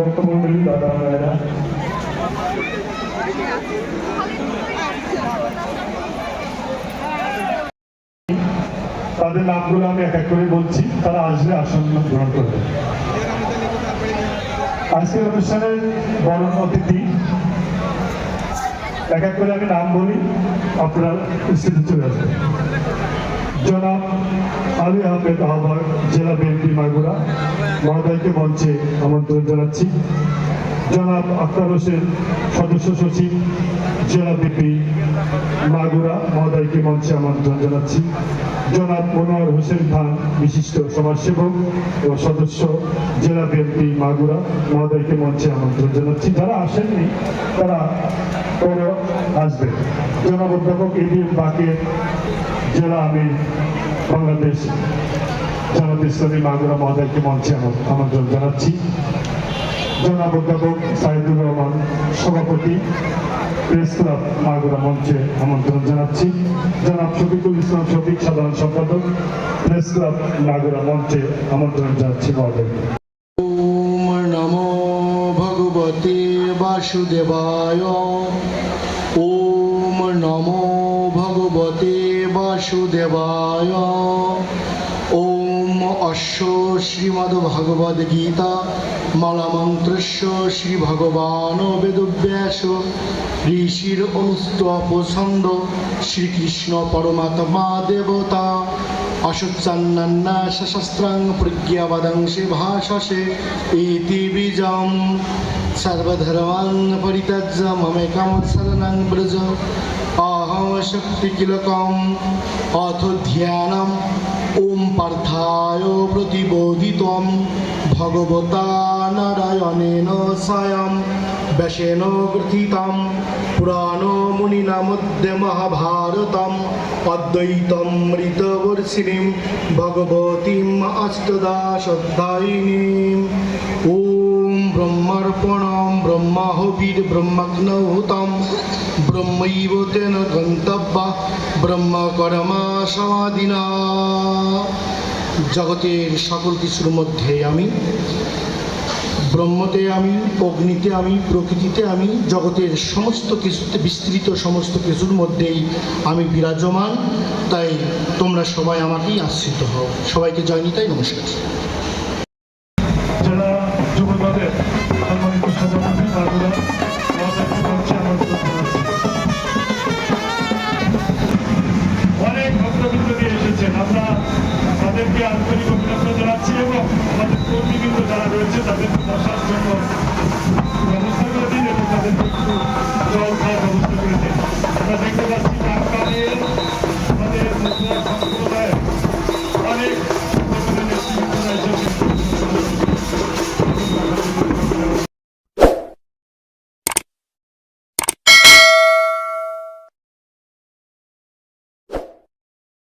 বক্তব্যগুলি দাদা ভাইরা তাদের নামগুলো আমি এক এক করে বলছি, তারা আসলে আসন গ্রহণ করবে। আজকের অনুষ্ঠানের বরণ অতিথি, এক এক করে আমি নাম বলি, আপনারা চলে আসবেন। জনাব আলী আহমেদ আহ্বায়ক জেলা বিএনপি মাগুরা। মহোদয়কে মঞ্চে আমন্ত্রণ জানাচ্ছি। জনাব আক্তার হোসেন সদস্য সচিব, জেলা বিপি মাগুরা মহোদয়কে মঞ্চে আমন্ত্রণ জানাচ্ছি। জনাব মনোয়ার হোসেন খান, বিশিষ্ট সমাজসেবক ও সদস্য, জেলা বিএনপি মাগুরা মহোদয়কে মঞ্চে আমন্ত্রণ জানাচ্ছি। যারা আসেননি, তারা পরে আসবে জনাব অধ্যাপক এবিএম বাকের জেলা আমি বাংলাদেশ, জামাত ইসলামী মাগুরা মহোদয়কে মঞ্চে আমন্ত্রণ জানাচ্ছি। জনাব অধ্যাপক সাইদুর রহমান, সভাপতি, প্রেস ক্লাব মাগুরা মঞ্চে আমন্ত্রণ জানাচ্ছি। জনাব শফিকুল ইসলাম শফিক, সাধারণ সম্পাদক, প্রেস ক্লাব মাগুরা মঞ্চে আমন্ত্রণ জানাচ্ছি নমো ভগবতে বাসুদেবায়। ওম নমো ভগবতে বাসুদেবায়। ওম অশ্ব শ্রীমদ্ ভগবদ গীতা মালামন্ত্রস্য শ্রী ভগবান বেদব্যাস। ঋষির অনুস্তপছন্দ শ্রীকৃষ্ণ পরমাত্মা দেবতা। অশুচ্ছন্না সশস্ত্রাং প্রজ্ঞাবদংশে ভাষসে ইতি বীজম। সর্বধর্মাং পরিত্যজ্য মমেকং শরণং ব্রজ। অহং শক্তি কিলকম অথ ধ্যানম ওম পার্থায় প্রতিবোধিতম ভগবতা নারায়ণেন স্বয়ং ব্যাসেন গ্রথিতম পুরাণ মুনিনা মধ্যে মহাভারতম অদ্বৈতম ব্রহ্মার্পণম ব্রহ্মাহবির ব্রহ্মগ্নহুতম ব্রহ্মৈব তেন গন্তব্য ব্রহ্মকর্মা সমাধিনা জগতের সকল কিছুর মধ্যে আমি ব্রহ্মতে আমি অগ্নিতে আমি প্রকৃতিতে আমি জগতের সমস্ত কিছুতে বিস্তৃত সমস্ত কিছুর মধ্যেই আমি বিরাজমান তাই তোমরা সবাই আমাকেই আশ্রিত হও। সবাইকে জয় নিতাই নমস্কার। তাদেরকে বসার জন্য